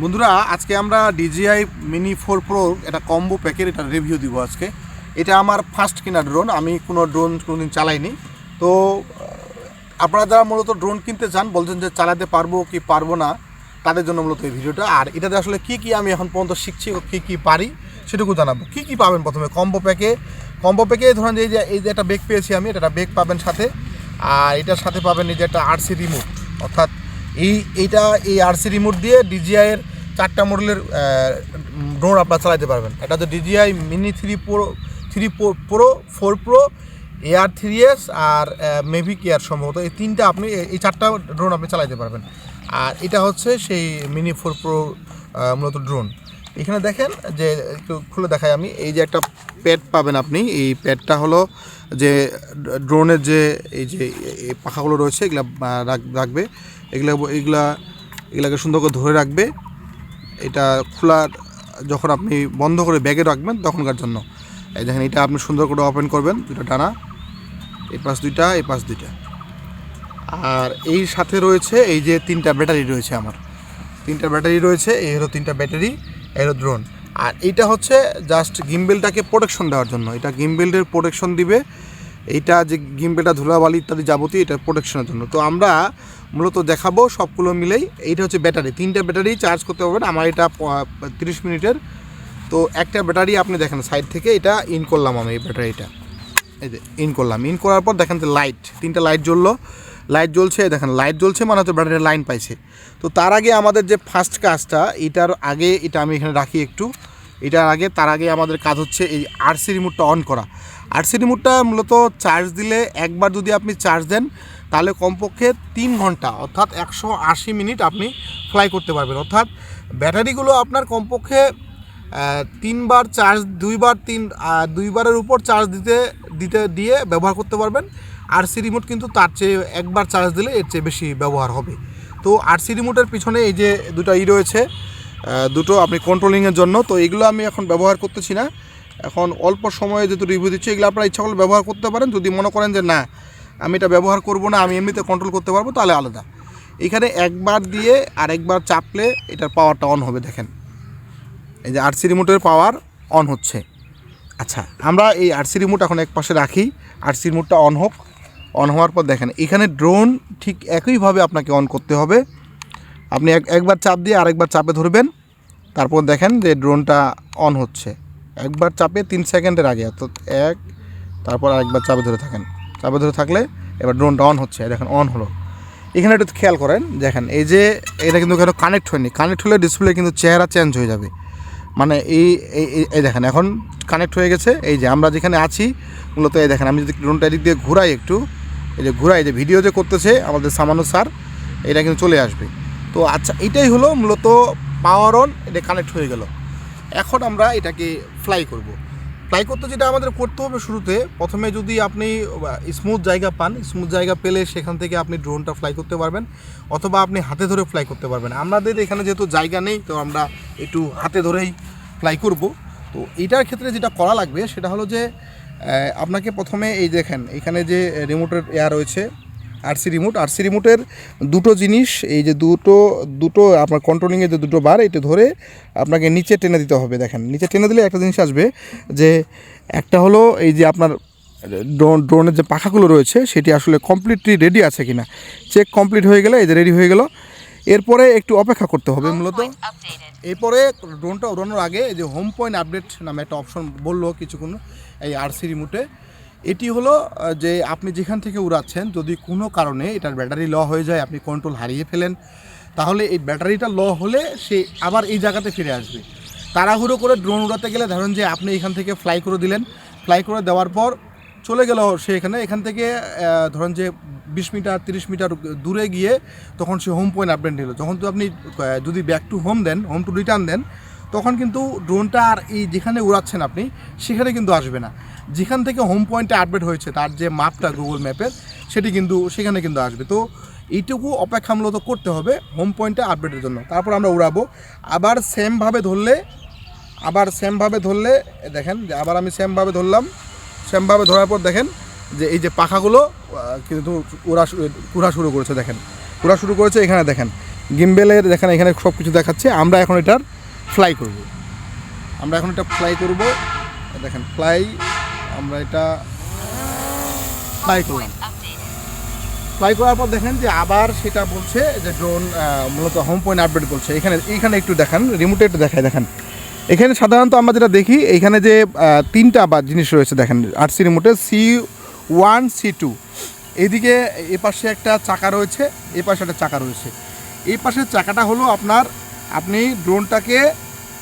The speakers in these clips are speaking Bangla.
বন্ধুরা, আজকে আমরা ডিজিআই মিনি ফোর প্রো একটা কম্বো প্যাকের এটা রিভিউ দিব আজকে। এটা আমার ফার্স্ট কেনা ড্রোন আমি কোনো ড্রোন কোনোদিন চালাইনি। তো, আপনারা যারা মূলত ড্রোন কিনতে চান, বলছেন যে চালাতে পারব কি পারব না, তাদের জন্য মূলত এই ভিডিওটা। আর এটাতে আসলে কি কি আমি এখন পর্যন্ত শিখছি কি কি পারি, সেটুকু জানাব। কি কি পাবেন প্রথমে? কম্বো প্যাকে কম্বো প্যাকে ধরেন যে এই যে এই যে একটা বেগ পেয়েছি আমি, এটা বেগ পাবেন সাথে। আর এটার সাথে পাবেন এই যে একটা আরসি রিমোট অর্থাৎ এই, এইটা এই আরসি রিমোট দিয়ে ডিজিআই এর চারটা মডেলের ড্রোন আপনারা চালাতে পারবেন। এটা হচ্ছে DJI mini three pro three pro four pro air three S আর মেভিক এয়ার সম্ভবত। এই তিনটা আপনি, এই- চারটা ড্রোন আপনি চালাতে পারবেন। আর এটা হচ্ছে সেই মিনি ফোর প্রো মূলত ড্রোন এখানে দেখেন যে, একটু খুলে দেখাই আমি। এই যে একটা প্যাড পাবেন আপনি। এই প্যাডটা হলো যে ড্রোনের যে এই যে পাখাগুলো রয়েছে, এগুলা রাখ- রাখবে। এগুলা এগুলা, এগুলাকে সুন্দর করে ধরে রাখবে। এটা খোলার যখন আপনি বন্ধ করে ব্যাগে রাখবেন তখনকার জন্য। এই দেখেন, এটা আপনি সুন্দর করে ওপেন করবেন দুটো ডানা এই পাশ দুইটা, এই পাশ দুইটা। আর এই সাথে রয়েছে এই যে তিনটা ব্যাটারি রয়েছে আমার। তিনটা ব্যাটারি রয়েছে, এই হলো তিনটা ব্যাটারি হলো ড্রোন। আর এইটা হচ্ছে জাস্ট গিম্বেলটাকে প্রোটেকশন দেওয়ার জন্য। এটা গিম্বেলের প্রোটেকশন দিবে। এইটা যে গিম্বেলটা ধুলাবালি ইত্যাদি যাবতীয়, এটা প্রোটেকশনের জন্য। তো আমরা মূলত দেখাবো সবগুলো মিলেই। এইটা হচ্ছে ব্যাটারি। তিনটা ব্যাটারি চার্জ করতে পারবেন। আমার এটা তিরিশ মিনিটের। তো একটা ব্যাটারি আপনি দেখেন সাইড থেকে, এটা ইন করলাম আমি এই ব্যাটারিটা। এই যে ইন করলাম। ইন করার পর দেখেন যে লাইট তিনটা লাইট জ্বললো। লাইট জ্বলছে, দেখেন, লাইট জ্বলছে মানে হচ্ছে ব্যাটারির লাইন পাইছে। তো তার আগে আমাদের যে ফার্স্ট কাজটা, এটার আগে, এটা আমি এখানে রাখি একটু, এটার আগে, তার আগে আমাদের কাজ হচ্ছে এই আরসি রিমোটটা অন করা। আরসি রিমোটটা মূলত চার্জ দিলে একবার যদি আপনি চার্জ দেন, তাহলে কমপক্ষে তিন ঘণ্টা, অর্থাৎ একশো আশি মিনিট আপনি ফ্লাই করতে পারবেন। অর্থাৎ ব্যাটারিগুলো আপনার কমপক্ষে তিনবার চার্জ দুইবার তিন দুইবারের উপর চার্জ দিতে দিতে, দিয়ে ব্যবহার করতে পারবেন। আরসি রিমোট কিন্তু তার চেয়ে একবার চার্জ দিলে এর চেয়ে বেশি ব্যবহার হবে। তো আরসি রিমোটের পিছনে এই যে দুটো ই রয়েছে দুটো আপনি কন্ট্রোলিংয়ের জন্য। তো এগুলো আমি এখন ব্যবহার করতেছি না। এখন অল্প সময়ে যেহেতু রিভিউ দিচ্ছি, এগুলো আপনারা ইচ্ছা করলে ব্যবহার করতে পারেন। যদি মনে করেন যে না, আমি এটা ব্যবহার করব না, আমি এমনিতে কন্ট্রোল করতে পারব, তাহলে আলাদা। এখানে একবার দিয়ে আর একবার চাপলে এটার পাওয়ারটা অন হবে, দেখেন। এই যে আরসি রিমোটের পাওয়ার অন হচ্ছে। আচ্ছা আমরা এই আরসি রিমোট এখন এক পাশে রাখি। আরসি রিমোটটা অন হোক। অন হওয়ার পর দেখেন, এখানে ড্রোন ঠিক একইভাবে আপনাকে অন করতে হবে। আপনি এক, একবার চাপ দিয়ে আরেকবার চাপে ধরবেন, তারপর দেখেন যে ড্রোনটা অন হচ্ছে। একবার চাপে তিন সেকেন্ডের আগে, অর্থাৎ এক, তারপর আরেকবার চাপে ধরে থাকেন। চাপে ধরে থাকলে এবার ড্রোনটা অন হচ্ছে দেখেন অন হলো। এখানে একটু খেয়াল করেন, দেখেন, এই যে এটা কিন্তু এখানে কানেক্ট হয়নি। কানেক্ট হলে ডিসপ্লে কিন্তু চেহারা চেঞ্জ হয়ে যাবে। মানে এই- এই দেখেন, এখন কানেক্ট হয়ে গেছে। এই যে আমরা যেখানে আছি, মূলত এই দেখেন, আমি যদি ড্রোনটা এদিক দিয়ে ঘুরাই একটু এই যে ঘুরাই যে ভিডিও যে করতেছে আমাদের সামান্য স্যার, এটা কিন্তু চলে আসবে। তো আচ্ছা এটাই হলো মূলত পাওয়ার অন এটা কানেক্ট হয়ে গেল। এখন আমরা এটাকে ফ্লাই করব। ফ্লাই করতে যেটা আমাদের করতে হবে শুরুতে, প্রথমে যদি আপনি স্মুথ জায়গা পান স্মুথ জায়গা পেলে সেখান থেকে আপনি ড্রোনটা ফ্লাই করতে পারবেন, অথবা আপনি হাতে ধরে ফ্লাই করতে পারবেন। আমাদের এখানে যেহেতু জায়গা নেই, তো আমরা একটু হাতে ধরেই ফ্লাই করব। তো এইটার ক্ষেত্রে যেটা করা লাগবে, সেটা হলো যে আপনাকে প্রথমে এই দেখেন এখানে যে রিমোটের এয়ার রয়েছে আরসি রিমোট আরসি রিমোটের দুটো জিনিস এই যে দুটো দুটো আপনার কন্ট্রোলিংয়ের যে দুটো বার এটা ধরে আপনাকে নিচে টেনে দিতে হবে দেখেন। নিচে টেনে দিলে একটা জিনিস আসবে যে একটা হলো এই যে আপনার ড্রোন ড্রোনের যে পাখাগুলো রয়েছে সেটি আসলে কমপ্লিটলি রেডি আছে কিনা। চেক কমপ্লিট হয়ে গেলে এই যে রেডি হয়ে গেল। এরপরে একটু অপেক্ষা করতে হবে মূলত। এরপরে ড্রোনটা উড়ানোর আগে এই যে হোম পয়েন্ট আপডেট নামে একটা অপশন বলল কিছুক্ষণ। এই আরসি রিমোটে এটি হলো যে আপনি যেখান থেকে উড়াচ্ছেন, যদি কোনো কারণে এটার ব্যাটারি ল হয়ে যায়, আপনি কন্ট্রোল হারিয়ে ফেলেন, তাহলে এই ব্যাটারিটা ল হলে সে আবার এই জায়গাতে ফিরে আসবে। তাড়াহুড়ো করে ড্রোন উড়াতে গেলে ধরুন যে আপনি এখান থেকে ফ্লাই করে দিলেন। ফ্লাই করে দেওয়ার পর চলে গেল সে এখানে, এখান থেকে ধরেন যে বিশ মিটার, তিরিশ মিটার দূরে গিয়ে তখন সে হোম পয়েন্ট আপডেট নিল। যখন তো আপনি যদি ব্যাক টু হোম দেন হোম টু রিটার্ন দেন তখন কিন্তু ড্রোনটা আর এই যেখানে উড়াচ্ছেন আপনি, সেখানে কিন্তু আসবে না। যেখান থেকে হোম পয়েন্টে আপডেট হয়েছে, তার যে মাপটা গুগল ম্যাপের সেটি কিন্তু, সেখানে কিন্তু আসবে। তো এইটুকু অপেক্ষা মূলত করতে হবে হোম পয়েন্টে আপডেটের জন্য। তারপর আমরা উড়াবো। আবার সেমভাবে ধরলে, আবার সেমভাবে ধরলে, দেখেন, যে আবার আমি সেমভাবে ধরলাম। সেমভাবে ধরার পর দেখেন, যে এই যে পাখাগুলো কিন্তু উড়া উড়া শুরু করেছে, দেখেন। উড়া শুরু করেছে, এখানে দেখেন। গিম্বেলের দেখেন, এখানে সব কিছু দেখাচ্ছে। আমরা এখন এটার ফ্লাই করব। আমরা এখন এটা ফ্লাই করব। দেখেন ফ্লাই আমরা এটা ফ্লাই করলাম। ফ্লাই করার পর দেখেন যে আবার সেটা বলছে যে ড্রোন মূলত হোম পয়েন্ট আপডেট করছে। এখানে, এইখানে একটু দেখান রিমোটে একটু দেখায় দেখেন। এখানে সাধারণত আমরা যেটা দেখি, এইখানে যে তিনটা বা জিনিস রয়েছে, দেখেন আরসি রিমোটে সি ওয়ান সি টু এদিকে এ পাশে একটা চাকা রয়েছে, এ পাশে একটা চাকা রয়েছে। এই পাশের চাকাটা হলো আপনার, আপনি ড্রোনটাকে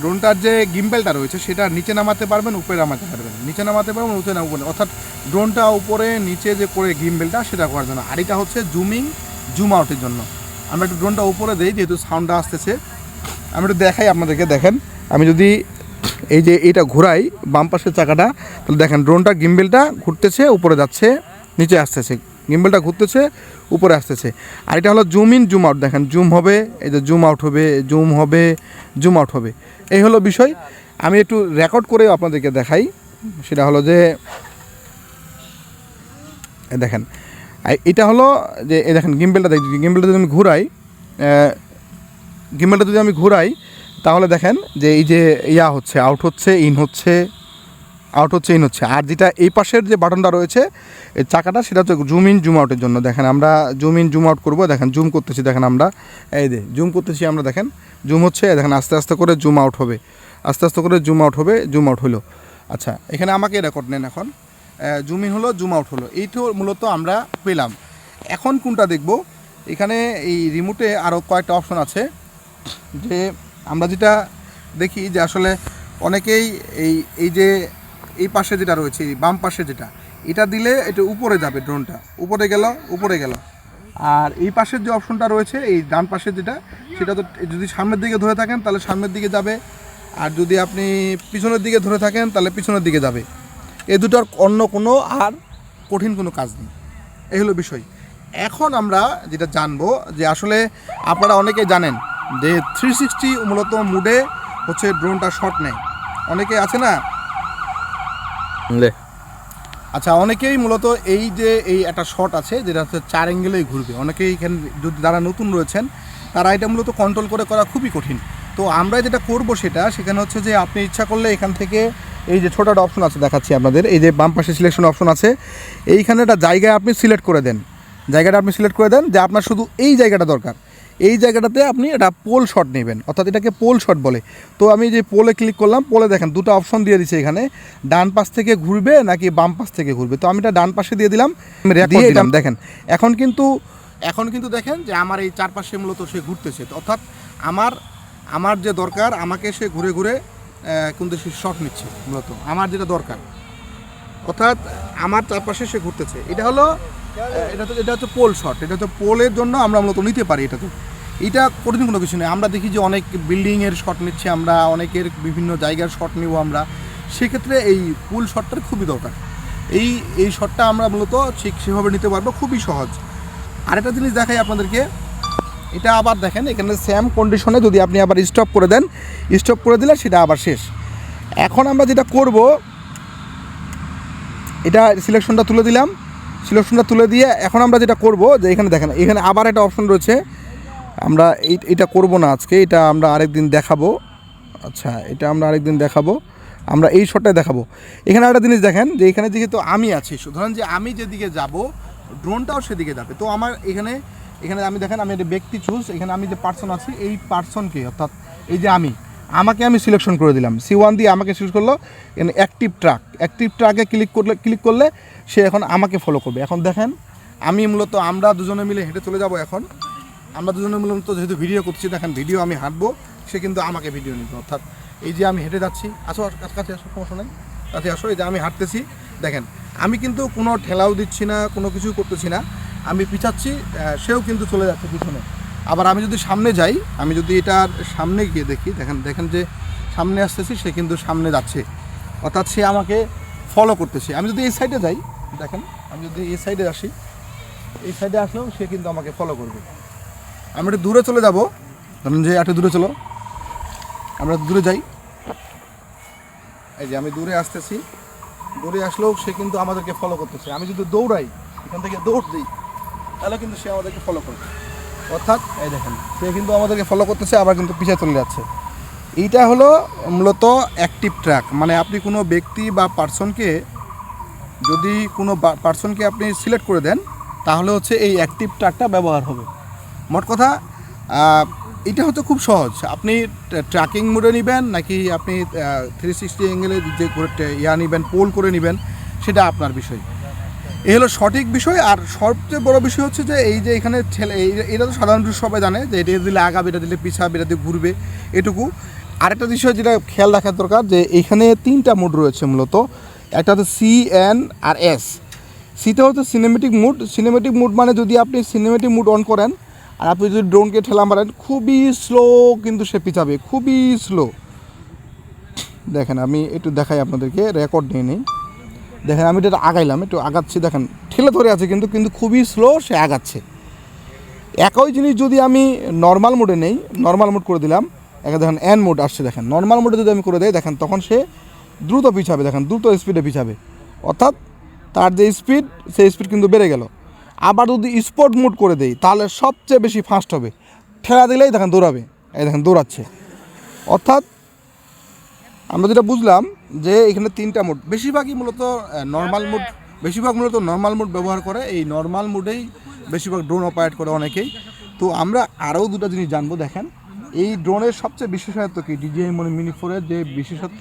ড্রোনটার যে গিম্বেলটা রয়েছে, সেটা নিচে নামাতে পারবেন, উপরে নামাতে পারবেন। নিচে নামাতে পারবেন, উপরে নামাতে অর্থাৎ ড্রোনটা উপরে, নিচে যে করে গিম্বেলটা, সেটা করার জন্য। আর এটা হচ্ছে জুমিং, জুম আউটের জন্য। আমরা একটু ড্রোনটা উপরে দিই, যেহেতু সাউন্ডটা আসতেছে। আমি একটু দেখাই আপনাদেরকে, দেখেন। আমি যদি এই যে এটা ঘোরাই, বাম পাশের চাকাটা, তাহলে দেখেন ড্রোনটা গিম্বেলটা ঘুরতেছে, উপরে যাচ্ছে, নিচে আসতেছে। গিম্বেলটা ঘুরতেছে, উপরে আসতেছে। আর এটা হলো জুম ইন, জুম আউট, দেখেন, জুম হবে, এই যে জুম আউট হবে, জুম হবে, জুম আউট হবে। এই হলো বিষয়। আমি একটু রেকর্ড করে আপনাদেরকে দেখাই। সেটা হলো যে দেখেন এটা হলো যে দেখেন, গিম্বেলটা দেখ, গিম্বেলটা যদি আমি ঘুরাই গিম্বেলটা যদি আমি ঘুরাই, তাহলে দেখেন যে, এই যে ইয়া হচ্ছে, আউট হচ্ছে, ইন হচ্ছে আউট হচ্ছে ইন হচ্ছে। আর যেটা এই পাশের যে বাটনটা রয়েছে, এই চাকাটা, সেটা হচ্ছে জুম ইন জুম আউটের জন্য। দেখেন আমরা জুম ইন জুম আউট করব। দেখেন জুম করতেছি, দেখেন আমরা। এই দে জুম করতেছি আমরা, দেখেন। জুম হচ্ছে দেখেন, আস্তে আস্তে করে জুম আউট হবে। আস্তে আস্তে করে জুম আউট হবে জুম আউট হলো। আচ্ছা এখানে আমাকে রেকর্ড নেন এখন। জুম ইন হলো জুম আউট হলো। এইটা মূলত আমরা পেলাম। এখন কোনটা দেখব? এখানে এই রিমোটে আরও কয়েকটা অপশন আছে। যে, আমরা যেটা দেখি যে আসলে অনেকেই এই এই যে এই পাশে যেটা রয়েছে, এই বাম পাশে যেটা, এটা দিলে এটা উপরে যাবে ড্রোনটা উপরে গেল উপরে গেল। আর এই পাশের যে অপশনটা রয়েছে, এই ডান পাশে যেটা, সেটা তো যদি সামনের দিকে ধরে থাকেন, তাহলে সামনের দিকে যাবে। আর যদি আপনি পিছনের দিকে ধরে থাকেন, তাহলে পিছনের দিকে যাবে। এই দুটোর অন্য কোনো আর কঠিন কোনো কাজ নেই। এই হলো বিষয়। এখন আমরা যেটা জানব, যে আসলে আপনারা অনেকে জানেন যে থ্রি সিক্সটি মূলত মুডে হচ্ছে ড্রোনটা শট নেয়। অনেকে আছে না আচ্ছা অনেকেই মূলত এই যে এই একটা শট আছে, যেটা হচ্ছে চার অ্যাঙ্গেলেই ঘুরবে। অনেকেই এখানে যদি যারা নতুন রয়েছেন, তারা এটা মূলত কন্ট্রোল করে করা খুবই কঠিন। তো আমরা যেটা করব সেটা, সেখানে হচ্ছে যে আপনি ইচ্ছা করলে এখান থেকে এই যে ছোটো একটা অপশন আছে দেখাচ্ছি আপনাদের, এই যে বাম পাশে সিলেকশন অপশন আছে, এইখানে একটা জায়গায় আপনি সিলেক্ট করে দেন। জায়গাটা আপনি সিলেক্ট করে দেন যে আপনার শুধু এই জায়গাটা দরকার। এই জায়গাটাতে আপনি এটা পোল শট নেবেন অর্থাৎ এটাকে পোল শট বলে। তো আমি যে পোলে ক্লিক করলাম পোলে দেখেন দুটো অপশন দিয়ে দিচ্ছে এখানে। ডান পাশ থেকে ঘুরবে নাকি বাম পাশ থেকে ঘুরবে? তো আমি এটা ডান পাশে দিয়ে দিলাম দিয়ে দিলাম। দেখেন এখন কিন্তু এখন কিন্তু দেখেন যে আমার এই চারপাশে মূলত সে ঘুরতেছে। অর্থাৎ আমার আমার যে দরকার আমাকে সে ঘুরে ঘুরে কিন্তু সে শট নিচ্ছে মূলত। আমার যেটা দরকার। অর্থাৎ আমার চারপাশে সে ঘুরতেছে। এটা হলো এটা তো এটা হচ্ছে পোল শট এটা হচ্ছে পোলের জন্য আমরা মূলত নিতে পারি এটা তো। এটা কঠিন কোনো কিছু নেই আমরা দেখি যে অনেক বিল্ডিংয়ের শট নিচ্ছি আমরা, অনেকের বিভিন্ন জায়গার শট নিব আমরা। সেক্ষেত্রে এই পুল শটটার খুবই দরকার। এই এই শটটা আমরা মূলত ঠিক সেভাবে নিতে পারব, খুবই সহজ। আরেকটা জিনিস দেখাই আপনাদেরকে। এটা আবার দেখেন, এখানে সেম কন্ডিশনে যদি আপনি আবার স্টপ করে দেন স্টপ করে দিলে সেটা আবার শেষ। এখন আমরা যেটা করব, এটা সিলেকশনটা তুলে দিলাম। সিলেকশনটা তুলে দিয়ে এখন আমরা যেটা করব যে এখানে দেখেন, এখানে আবার একটা অপশন রয়েছে। আমরা এটা করব না আজকে, এটা আমরা আরেকদিন দেখাবো। আচ্ছা এটা আমরা আরেকদিন দেখাবো। আমরা এই শটটাই দেখাবো। এখানে একটা জিনিস দেখেন, যে এখানে যেহেতু আমি আছি ধরেন যে আমি যেদিকে যাব ড্রোনটাও সেদিকে যাবে। তো আমার এখানে এখানে আমি দেখেন, আমি একটা ব্যক্তি চুজ এখানে আমি যে পার্সন আছি, এই পার্সনকে অর্থাৎ এই যে আমি আমাকে আমি সিলেকশন করে দিলাম। সি ওয়ান দিয়ে আমাকে সিলেক্ট করল অ্যাক্টিভ ট্রাক অ্যাক্টিভ ট্রাকে ক্লিক করলে ক্লিক করলে সে এখন আমাকে ফলো করবে। এখন দেখেন, আমি মূলত, আমরা দুজনে মিলে হেঁটে চলে যাব এখন। আমরা দুজনে মূলত যেহেতু ভিডিও করছি, দেখেন ভিডিও আমি হাঁটবো, সে কিন্তু আমাকে ভিডিও নিবে। অর্থাৎ এই যে আমি হেঁটে যাচ্ছি, আসো কাছে আসো, সমস্যা নেই। কাছে আসো, এই যে আমি হাঁটতেছি, দেখেন, আমি কিন্তু কোনো ঠেলাও দিচ্ছি না, কোনো কিছু করতেছি না। আমি পিছাচ্ছি সেও কিন্তু চলে যাচ্ছে পিছনে। আবার আমি যদি সামনে যাই, আমি যদি এটার সামনে গিয়ে দেখি, দেখেন দেখেন যে সামনে আসতেছি, সে কিন্তু সামনে যাচ্ছে। অর্থাৎ সে আমাকে ফলো করতেছে। আমি যদি এই সাইডে যাই, দেখেন, আমি যদি এই সাইডে আসি, এই সাইডে আসলেও সে কিন্তু আমাকে ফলো করবে। আমি একটু দূরে চলে যাব। ধরুন যে একটু দূরে চলো। আমরা দূরে যাই। এই যে আমি দূরে আসতেছি। দূরে আসলেও সে কিন্তু আমাদেরকে ফলো করতেছে। আমি যদি দৌড়াই, এখান থেকে দৌড় দিই, তাহলে কিন্তু সে আমাদেরকে ফলো করবে। অর্থাৎ, এই দেখেন, সে কিন্তু আমাদেরকে ফলো করতেছে, আবার কিন্তু পিছিয়ে চলে যাচ্ছে। এইটা হলো মূলত অ্যাক্টিভ ট্র্যাক মানে আপনি কোনো ব্যক্তি বা পার্সনকে যদি কোনো পার্সনকে আপনি সিলেক্ট করে দেন, তাহলে হচ্ছে এই অ্যাক্টিভ ট্র্যাকটা ব্যবহার হবে। মোট কথা এটা হচ্ছে খুব সহজ। আপনি ট্র্যাকিং মোডে নেবেন, নাকি আপনি থ্রি সিক্সটি অ্যাঙ্গেলে যে ইয়া নেবেন পোল করে নেবেন, সেটা আপনার বিষয়। এই হলো সঠিক বিষয়, আর সবচেয়ে বড় বিষয় হচ্ছে যে এই যে এখানে এই- এটা তো সাধারণত সবাই জানে যে এটা দিলে আগাবে, এটা দিলে পিছাবে, এটা দিয়ে ঘুরবে, এটুকু। আরেকটা বিষয় যেটা খেয়াল রাখার দরকার যে এখানে তিনটা মোড রয়েছে মূলত। একটা হচ্ছে সি এন আর এস সিটা হচ্ছে সিনেমেটিক মুড সিনেমেটিক মুড মানে যদি আপনি সিনেমেটিক মুড অন করেন, আর আপনি যদি ড্রোনকে ঠেলা মারেন, খুবই স্লো কিন্তু সে পিছাবে, খুবই স্লো দেখেন, আমি একটু দেখাই আপনাদেরকে রেকর্ড নিয়ে নিই। দেখেন, আমি এটা আগাইলাম, একটু আগাচ্ছি, দেখেন, ঠেলে ধরে আছে, কিন্তু কিন্তু খুবই স্লো সে আগাচ্ছে। একই জিনিস যদি আমি নর্মাল মোডে নেই নর্মাল মোড করে দিলাম, একে দেখেন এন মোড আসছে, দেখেন। নর্মাল মোডে যদি আমি করে দেই, দেখেন, তখন সে দ্রুত পিছাবে, দেখেন, দ্রুত স্পিডে পিছাবে। অর্থাৎ তার যে স্পিড সেই স্পিড কিন্তু বেড়ে গেল। আবার যদি স্পোর্ট মোড করে দেই, তাহলে সবচেয়ে বেশি ফাস্ট হবে। ঠেলা দিলেই, দেখেন, দৌড়াবে। এই দেখেন, দৌড়াচ্ছে। অর্থাৎ আমরা যেটা বুঝলাম যে এখানে তিনটা মুড বেশিরভাগই মূলত নর্মাল মুড বেশিরভাগ মূলত নর্মাল মুড ব্যবহার করে। এই নর্মাল মুডেই বেশিরভাগ ড্রোন অপারেট করে অনেকেই। তো আমরা আরও দুটো জিনিস জানব দেখেন। এই ড্রোনের সবচেয়ে বিশেষত্ব কি? ডিজিআই মিনি ফোরের যে বিশেষত্ব